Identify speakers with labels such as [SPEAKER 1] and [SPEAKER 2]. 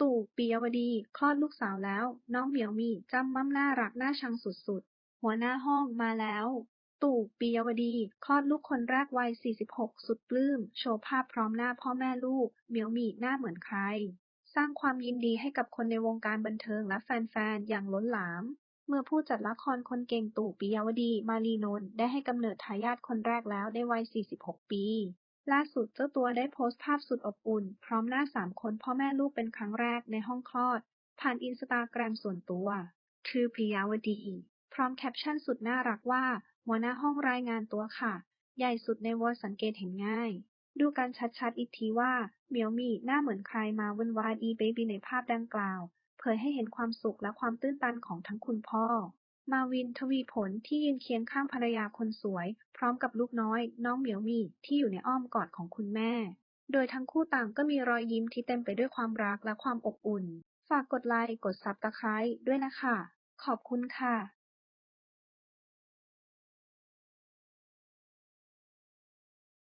[SPEAKER 1] ตู่ปิยวดี คลอดลูกสาวแล้ว น้องเหมียวมี่จำมั่มน่ารักน่าชังสุดๆ หัวหน้าห้องมาแล้ว ตู่ปิยวดี คลอดลูกคนแรกวัย 46 สุดปลื้ม โชว์ภาพพร้อมหน้าพ่อแม่ลูก เหมียวมี่หน้าเหมือนใคร สร้างความยินดีให้กับคนในวงการบันเทิงและแฟนๆ อย่างล้นหลาม เมื่อผู้จัดละครคนเก่งตู่ปิยวดี มาลีนนท์ได้ให้กำเนิดทายาทคนแรกแล้วในวัย 46 ปี ล่าสุดเจ้าตัวได้โพสต์ภาพสุดอบอุ่น พร้อมหน้าสามคนพ่อแม่ลูกเป็นครั้งแรกในห้องคลอด ผ่านอินสตาแกรมส่วนตัวคือปิยาวดี พร้อมแคปชั่นสุดน่ารักว่า หัวหน้าห้องรายงานตัวค่ะ ใหญ่สุดในวอร์สังเกตเห็นง่าย ดูกันชัดๆอีกทีว่าเมียวมีหน้าเหมือนใครมาวุ่นวายอีเบบีในภาพดังกล่าว เผยให้เห็นความสุขและความตื้นตันของทั้งคุณพ่อ มาวิน ทวีผล ที่ยืนเคียงข้างภรรยาคนสวย พร้อมกับลูกน้อย น้องเหมียวมี่ที่อยู่ในอ้อมกอดของคุณแม่ โดยทั้งคู่ต่างก็มีรอยยิ้มที่เต็มไปด้วยความรักและความอบอุ่น ฝากกดไลค์ กดซับสไคร้ด้วยนะคะ ขอบคุณค่ะ